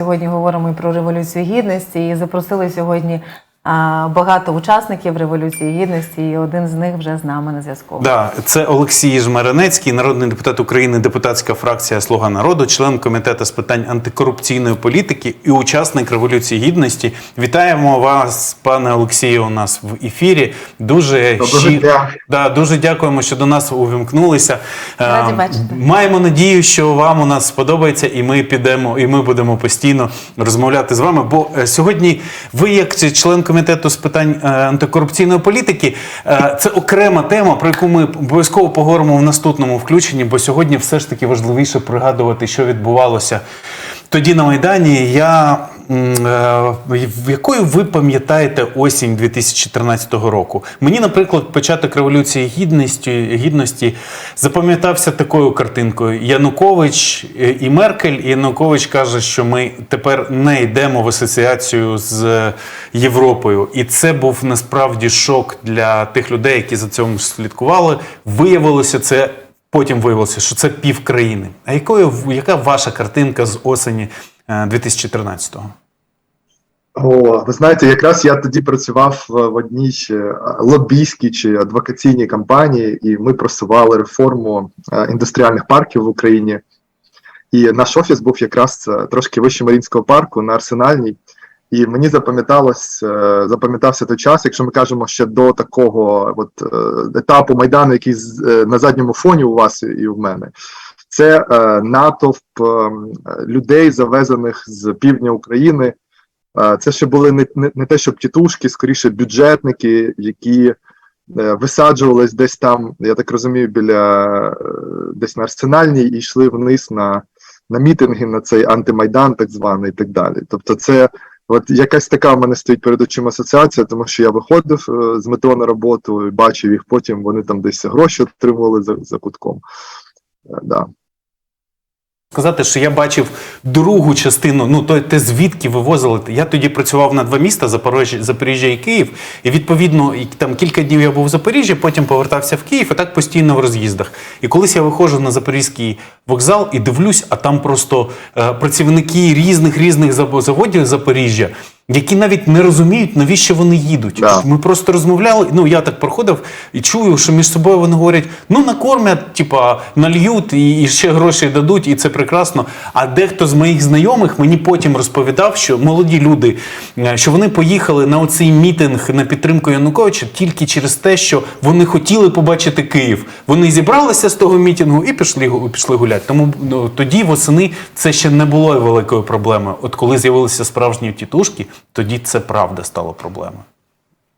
Сьогодні говоримо і про революцію гідності і запросили сьогодні багато учасників революції гідності. І один з них вже з нами на зв'язку. Да, це Олексій Жмеренецький, народний депутат України, депутатська фракція Слуга народу, член комітету з питань антикорупційної політики і учасник революції гідності. Вітаємо вас, пане Олексію, у нас в ефірі. Дуже дня. Да, дуже дякуємо, що до нас увімкнулися. Раді Е, бачити. Маємо надію, що вам у нас сподобається, і ми підемо, і ми будемо постійно розмовляти з вами. Бо е, сьогодні ви, як член комітету з питань е, антикорупційної політики, е, це окрема тема, про яку ми обов'язково поговоримо в наступному включенні. Бо сьогодні все ж таки важливіше пригадувати, що відбувалося тоді на Майдані. Я якою ви пам'ятаєте осінь 2014 року? Мені, наприклад, початок революції гідності, гідності запам'ятався такою картинкою: Янукович е, і Меркель. Янукович каже, що ми тепер не йдемо в асоціацію з Європою. І це був насправді шок для тих людей, які за цим слідкували. Виявилося це. Потім виявилося, що це пів країни. А якою яка ваша картинка з осені е, 2013-го? О, ви знаєте, якраз я тоді працював в одній лобійській чи адвокаційній кампанії, і ми просували реформу е, індустріальних парків в Україні. І наш офіс був якраз е, трошки вище Марінського парку на Арсенальній. І мені запам'яталось, е, запам'ятався той час, якщо ми кажемо ще до такого от, е, етапу Майдану, який е, на задньому фоні у вас і у мене. Це е, натовп е, людей, завезених з півдня України. Це ще були не, не, не те, щоб тітушки, скоріше бюджетники, які е, висаджувались десь там, я так розумію, біля е, десь на арсенальній і йшли вниз на, на мітинги, на цей антимайдан, так званий, і так далі. Тобто, це от якась така в мене стоїть перед очима асоціація, тому що я виходив е, з метро на роботу і бачив їх, потім вони там десь гроші отримували за, за кутком. Да. Сказати, що я бачив другу частину, ну то те звідки вивозили. Я тоді працював на два міста Запоріжжя, Запоріжжя і Київ. І відповідно, і там кілька днів я був в Запоріжжі, потім повертався в Київ, і так постійно в роз'їздах. І колись я виходжу на запорізький вокзал і дивлюсь, а там просто е, працівники різних різних зав- заводів Запоріжжя. Які навіть не розуміють, навіщо вони їдуть. Да. Ми просто розмовляли. Ну я так проходив і чую, що між собою вони говорять: ну накормять, типа нальють і, і ще гроші дадуть, і це прекрасно. А дехто з моїх знайомих мені потім розповідав, що молоді люди, е, що вони поїхали на оцей мітинг на підтримку Януковича тільки через те, що вони хотіли побачити Київ. Вони зібралися з того мітингу і пішли пішли гуляти. Тому ну, тоді восени це ще не було великою проблемою. От коли з'явилися справжні тітушки, тоді це правда стало проблемою.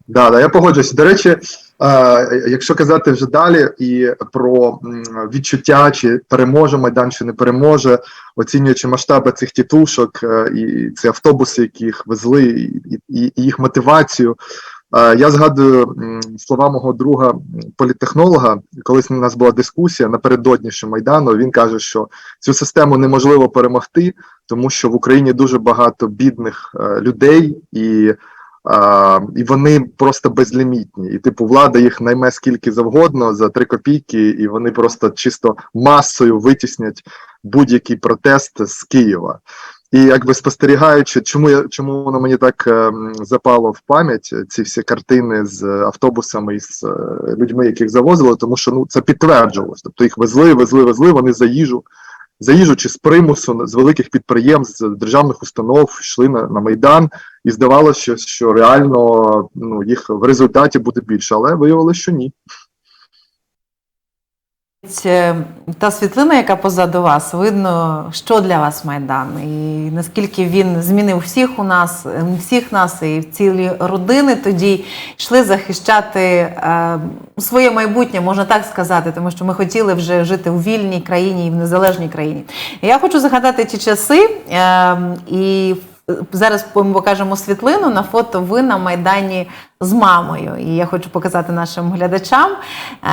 Да, да, я погоджуюся. До речі, е, якщо казати вже далі і про відчуття, чи переможе Майдан, чи не переможе, оцінюючи масштаби цих тітушок е, і ці автобуси, які їх везли, і, і, і їх мотивацію. Е, Я згадую слова мого друга м, політтехнолога, колись у нас була дискусія напередодні що Майдану. Він каже, що цю систему неможливо перемогти, тому що в Україні дуже багато бідних е, людей і. І вони просто безлімітні. І, типу, влада їх найме скільки завгодно за три копійки, і вони просто чисто масою витіснять будь-який протест з Києва. І якби спостерігаючи, чому я чому воно мені так ем, запало в пам'ять ці всі картини з автобусами і з е, людьми, яких завозили, тому що ну це підтверджувалось. Тобто їх везли, везли, везли, вони за їжу. За їжу чи з примусу з великих підприємств, з державних установ йшли на, на майдан, і здавалося, що реально ну, їх в результаті буде більше, але виявилося, що ні. Е, Та світлина, яка позаду вас, видно, що для вас Майдан, і наскільки він змінив всіх у нас, е, всіх нас і цілі родини тоді йшли захищати е, своє майбутнє, можна так сказати, тому що ми хотіли вже жити у вільній країні і в незалежній країні. Я хочу згадати ті часи е, і Зараз ми покажемо світлину на фото. Ви на майдані з мамою. І я хочу показати нашим глядачам.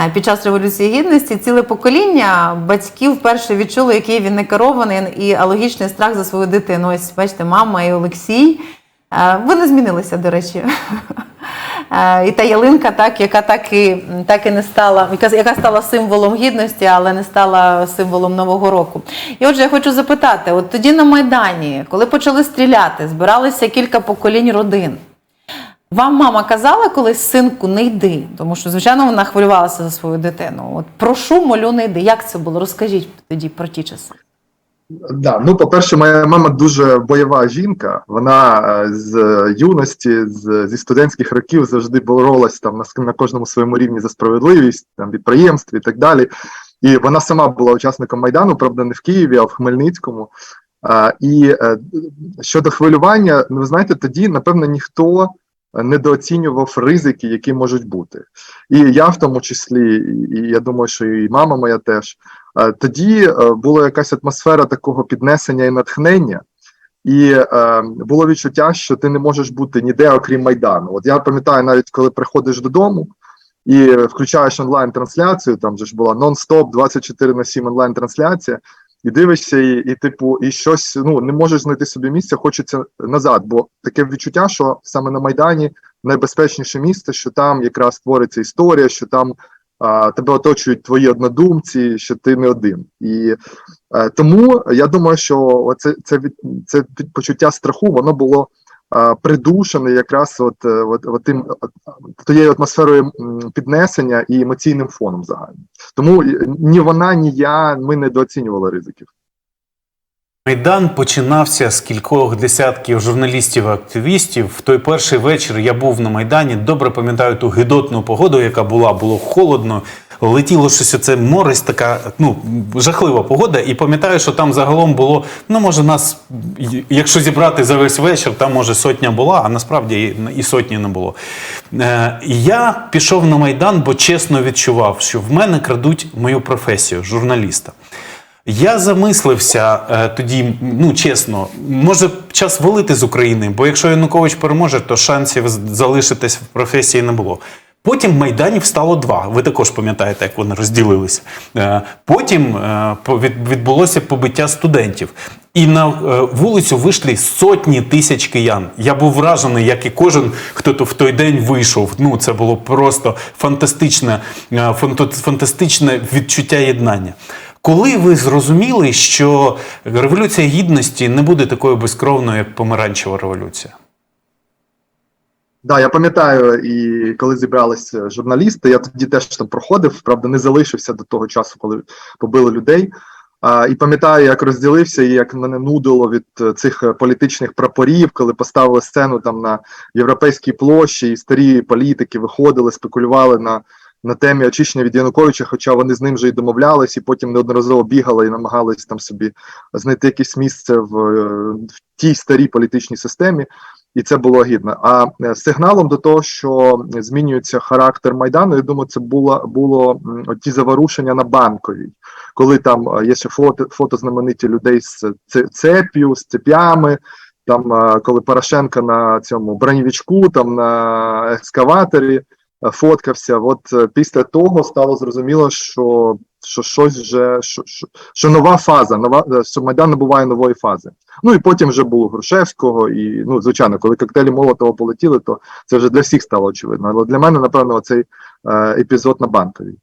Е, Під час революції гідності ціле покоління батьків вперше відчуло, який він не керований і алогічний страх за свою дитину. Ось бачите, мама і Олексій. Е, Ви не змінилися, до речі. Е, І та ялинка, так, яка так і, так і не стала, яка, яка стала символом гідності, але не стала символом Нового року. І отже, я хочу запитати: от тоді на Майдані, коли почали стріляти, збиралися кілька поколінь родин. Вам мама казала колись, синку, не йди, тому що, звичайно, вона хвилювалася за свою дитину. От прошу, молю, не йди. Як це було? Розкажіть тоді про ті часи. Да, ну по-перше, моя мама дуже бойова жінка. Вона е, з юності, з, зі студентських років завжди боролась там на, на кожному своєму рівні за справедливість, там підприємств і так далі. І вона сама була учасником майдану, правда, не в Києві, а в Хмельницькому. А, і е, щодо хвилювання, ну ви знаєте, тоді напевно ніхто недооцінював ризики, які можуть бути. І я в тому числі, і, я думаю, що і мама моя теж. Е, Тоді е, була якась атмосфера такого піднесення і натхнення, і е, було відчуття, що ти не можеш бути ніде, окрім Майдану. От я пам'ятаю, навіть коли приходиш додому і включаєш онлайн-трансляцію, там же ж була нон-стоп 24 на 7 онлайн-трансляція, і дивишся, і, і типу, і щось ну не можеш знайти собі місця, хочеться назад. Бо таке відчуття, що саме на Майдані найбезпечніше місце, що там якраз твориться історія, що там а, тебе оточують твої однодумці, що ти не один. І а, тому я думаю, що це, це, це від- почуття страху, воно було е, придушене якраз от, е, от, от тим тією атмосферою піднесення і емоційним фоном загальним. Тому е, ні вона, ні я ми недооцінювали ризиків. Майдан починався з кількох десятків журналістів і активістів. В той перший вечір я був на Майдані. Добре пам'ятаю ту гидотну погоду, яка була, було холодно. Летіло щось оце морось, така ну жахлива погода. І пам'ятаю, що там загалом було. Ну, може, нас, якщо зібрати за весь вечір, там може сотня була, а насправді і- сотні не було. Е, я пішов на Майдан, бо чесно відчував, що в мене крадуть мою професію журналіста. Я замислився е, тоді, ну чесно, може час валити з України, бо якщо Янукович переможе, то шансів залишитись в професії не було. Потім майданів стало два. Ви також пам'ятаєте, як вони розділилися. Е, Потім е, відбулося побиття студентів. І на е, вулицю вийшли сотні тисяч киян. Я був вражений, як і кожен, хто то в той день вийшов. Ну це було просто фантастичне, фантастичне відчуття єднання. Коли ви зрозуміли, що революція гідності не буде такою безкровною, як помаранчева революція? Да, я пам'ятаю, і коли зібралися журналісти, я тоді теж там проходив, правда, не залишився до того часу, коли побили людей. А, і пам'ятаю, як розділився, і як мене нудило від е, цих е, політичних прапорів, коли поставили сцену там на європейській площі, і старі політики виходили, спекулювали на, на темі очищення від Януковича, хоча вони з ним вже й домовлялись, і потім неодноразово бігали і намагались там собі знайти якесь місце в, е, в тій старій політичній системі і це було гідно. А е, сигналом до того, що змінюється характер майдану, я думаю, це було було ті заворушення на банковій, коли там е, є ще фото, фото знамениті людей з це- цеп'ю, з цепями. Там, е, коли Порошенко на цьому бронєвічку, там на екскаваторі фоткався. От після того стало зрозуміло, що, що щось вже що, що, що нова фаза, нова е, що майдан набуває нової фази. Ну і потім вже було Грушевського, і ну звичайно, коли коктейлі Молотова полетіли, то це вже для всіх стало очевидно. Але для мене, напевно, цей е, епізод на банковій.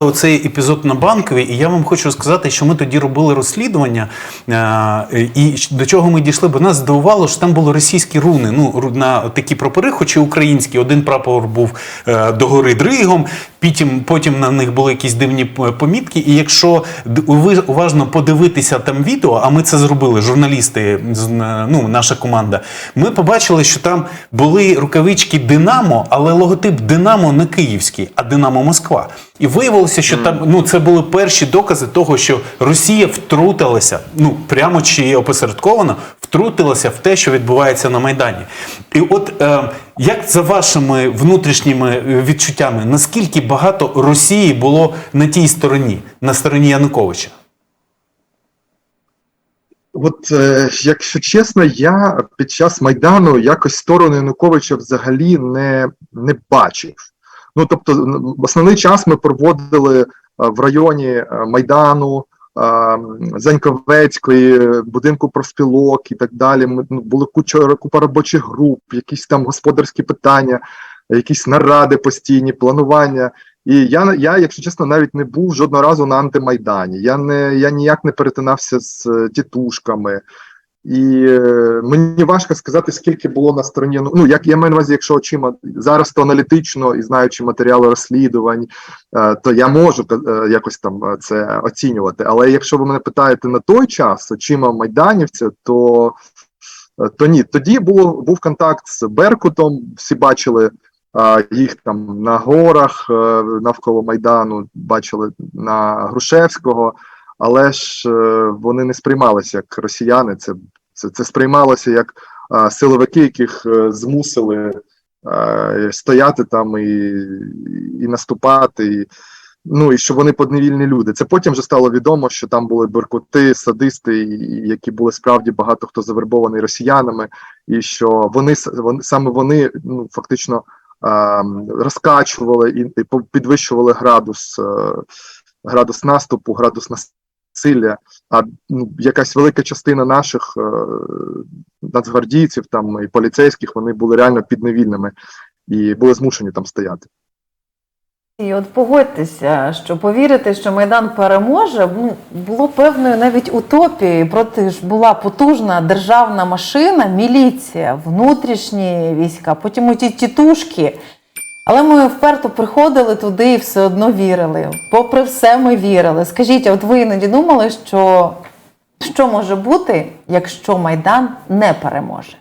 Оцей епізод на банковій, і я вам хочу сказати, що ми тоді робили розслідування, е, і до чого ми дійшли, бо нас здивувало, що там були російські руни. Ну на такі прапори, хоч і українські. Один прапор був е, догори дригом, потім, потім на них були якісь дивні помітки. І якщо уважно подивитися там відео, а ми це зробили, журналісти, ну наша команда, ми побачили, що там були рукавички Динамо, але логотип Динамо не київський, а Динамо Москва. І виявилося, що там ну це були перші докази того, що Росія втрутилася, ну прямо чи опосередковано втрутилася в те, що відбувається на Майдані. І от е, як за вашими внутрішніми е, відчуттями, наскільки багато Росії було на тій стороні, на стороні Януковича? От, е, якщо чесно, я під час Майдану якось сторону Януковича взагалі не, не бачив. Ну тобто, основний час ми проводили е, в районі е, Майдану, а, Заньковецької, будинку профспілок і так далі. Ми ну, були куча купа робочих груп, якісь там господарські питання, якісь наради постійні, планування. І я, я, якщо чесно, навіть не був жодного разу на антимайдані. Я не я ніяк не перетинався з е, тітушками. І е, мені важко сказати, скільки було на стороні. Ну, як я маю на увазі, якщо очима зараз то аналітично і знаючи матеріали розслідувань, е, то я можу е, якось там е, це оцінювати. Але якщо ви мене питаєте на той час очима майданівця, то, е, то ні. Тоді було був контакт з Беркутом, всі бачили. а, Їх там на горах е, навколо майдану бачили на Грушевського, але ж е, вони не сприймалися як росіяни. Це це, це сприймалося як а, силовики, яких е, змусили а, стояти там і, і наступати. І, ну і що вони подневільні люди. Це потім вже стало відомо, що там були беркути, садисти, і- які були справді багато хто завербований росіянами, і що вони, вони саме вони ну фактично а, розкачували і, і підвищували градус, е, градус наступу, градус насилля. А ну, якась велика частина наших е, нацгвардійців там і поліцейських вони були реально підневільними і були змушені там стояти. І от погодьтеся, що повірити, що Майдан переможе, було певною навіть утопією. Проти ж була потужна державна машина, міліція, внутрішні війська, потім ті тітушки. Але ми вперто приходили туди і все одно вірили. Попри все, ми вірили. Скажіть, от ви іноді думали, що, що може бути, якщо Майдан не переможе?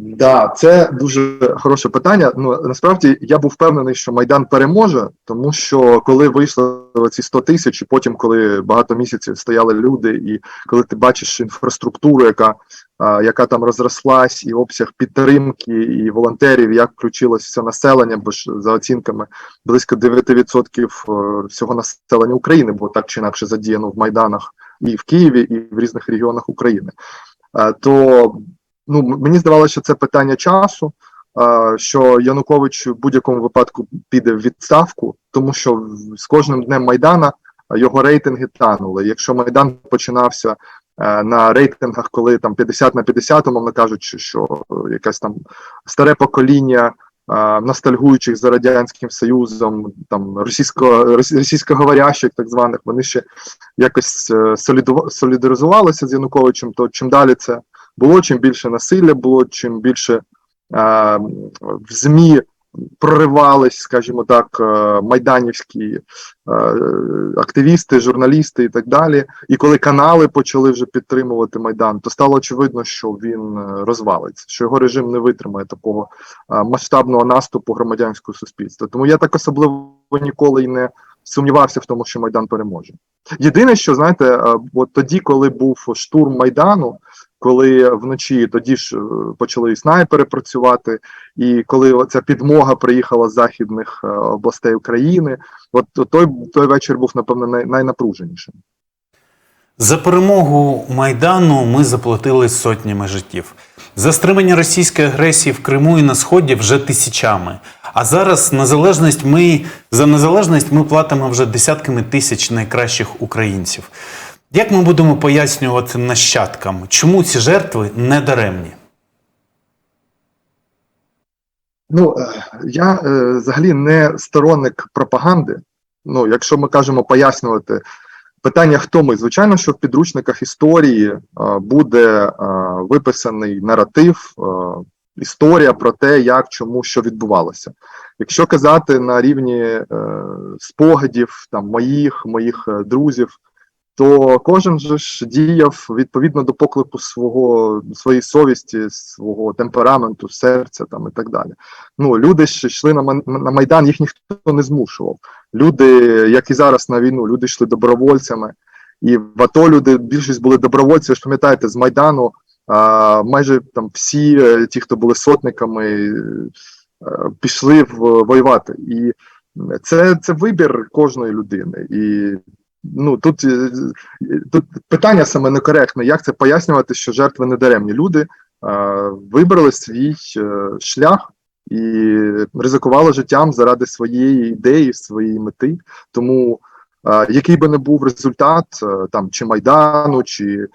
Да, це дуже хороше питання. Ну насправді я був впевнений, що Майдан переможе, тому що коли вийшли ці 100 тисяч, і потім, коли багато місяців стояли люди, і коли ти бачиш інфраструктуру, яка, а, яка там розрослась, і обсяг підтримки, і волонтерів, як включилось все населення, бо ж за оцінками близько 9% всього населення України було так чи інакше задіяно в майданах і в Києві, і в різних регіонах України. Е, То ну мені здавалося, що це питання часу. Що Янукович в будь-якому випадку піде в відставку, тому що з кожним днем Майдана його рейтинги танули. Якщо Майдан починався е, на рейтингах, коли там 50 на 50, умовно кажучи, що якесь там старе покоління ностальгуючих за радянським союзом, там російсько російськоговорящих, так званих, вони ще якось е, солідаризувалися з Януковичем. То чим далі це було, чим більше насилля було, чим більше е, в ЗМІ проривались, скажімо так, е, майданівські е, активісти, журналісти і так далі. І коли канали почали вже підтримувати Майдан, то стало очевидно, що він е, розвалиться, що його режим не витримає такого масштабного наступу громадянського суспільства. Тому я так особливо ніколи й не сумнівався в тому, що Майдан переможе. Єдине, що знаєте, е, от тоді, коли був штурм Майдану, коли вночі тоді ж е, почали снайпери працювати, і коли оця підмога приїхала з західних е, областей України, от той, той вечір був напевно най, найнапруженішим. За перемогу Майдану ми заплатили сотнями життів. За стримання російської агресії в Криму і на Сході вже тисячами. А зараз незалежність ми за незалежність ми платимо вже десятками тисяч найкращих українців. Як ми будемо пояснювати нащадкам, чому ці жертви не даремні? Ну е, я е, взагалі не сторонник пропаганди. Ну, якщо ми кажемо пояснювати питання, хто ми, звичайно, що в підручниках історії е, буде виписаний наратив, історія про те, як, чому, що відбувалося. Якщо казати на рівні е, спогадів, там моїх, моїх е, друзів, то кожен же ж діяв відповідно до поклику свого своєї совісті, свого темпераменту, серця там і так далі. Ну люди ж йшли на на майдан, їх ніхто не змушував. Люди, як і зараз на війну, люди йшли добровольцями, і в АТО люди більшість були добровольці. Ви ж пам'ятаєте, з майдану майже там всі е, ті, хто були сотниками, е, пішли в воювати. І це, це вибір кожної людини. І ну тут, е, тут питання саме некоректне, як це пояснювати, що жертви не даремні. Люди вибрали свій шлях і ризикували життям заради своєї ідеї, своєї мети. Тому який би не був результат е, там чи майдану, чи е,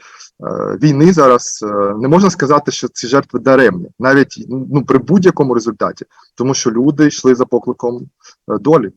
війни зараз, е, не можна сказати, що ці жертви даремні, навіть ну при будь-якому результаті, тому що люди йшли за покликом долі.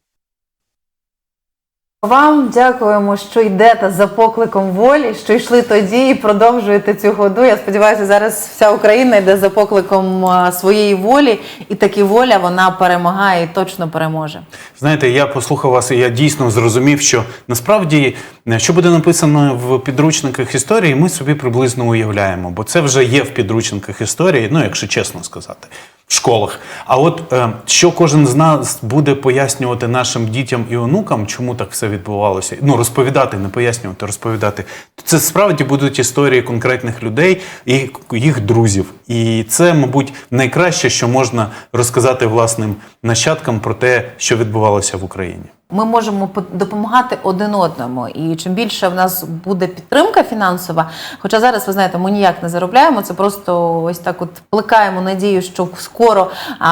Вам дякуємо, що йдете за покликом волі, що йшли тоді і продовжуєте цю ходу. Я сподіваюся, зараз вся Україна йде за покликом своєї волі, і таки воля вона перемагає і точно переможе. Знаєте, я послухав вас, і я дійсно зрозумів, що насправді, е, що буде написано в підручниках історії, ми собі приблизно уявляємо, бо це вже є в підручниках історії, ну якщо чесно сказати, в школах. А от е, що кожен з нас буде пояснювати нашим дітям і онукам, чому так все відбувалося, ну розповідати, не пояснювати, розповідати, це справді будуть історії конкретних людей і їх друзів. І це, мабуть, найкраще, що можна розказати власним нащадкам про те, що відбувалося в Україні. Ми можемо по- допомагати один одному, і чим більше в нас буде підтримка фінансова, хоча зараз ви знаєте, ми ніяк не заробляємо, це просто ось так, от плекаємо надію, що скоро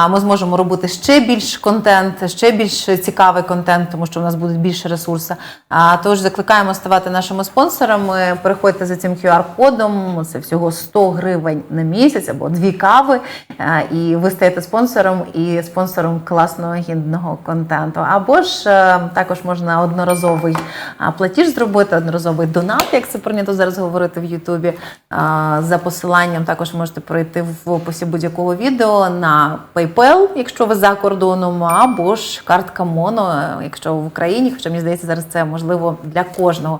ми зможемо робити ще більш контент, ще більш цікавий контент, тому що в нас будуть більше ресурси. А тож закликаємо ставати нашими спонсорами. Переходьте за цим QR-кодом. Це всього 100 гривень на місяць або дві кави. І ви стаєте спонсором і спонсором класного гідного контенту. Або ж е, також можна одноразовий платіж зробити, одноразовий донат, як це прийнято зараз говорити в Ютубі. За посиланням також можете пройти в описі будь-якого відео на PayPal, якщо ви за кордоном, або ж картка Моно, якщо в Україні. Хоча мені здається, зараз це можливо для кожного.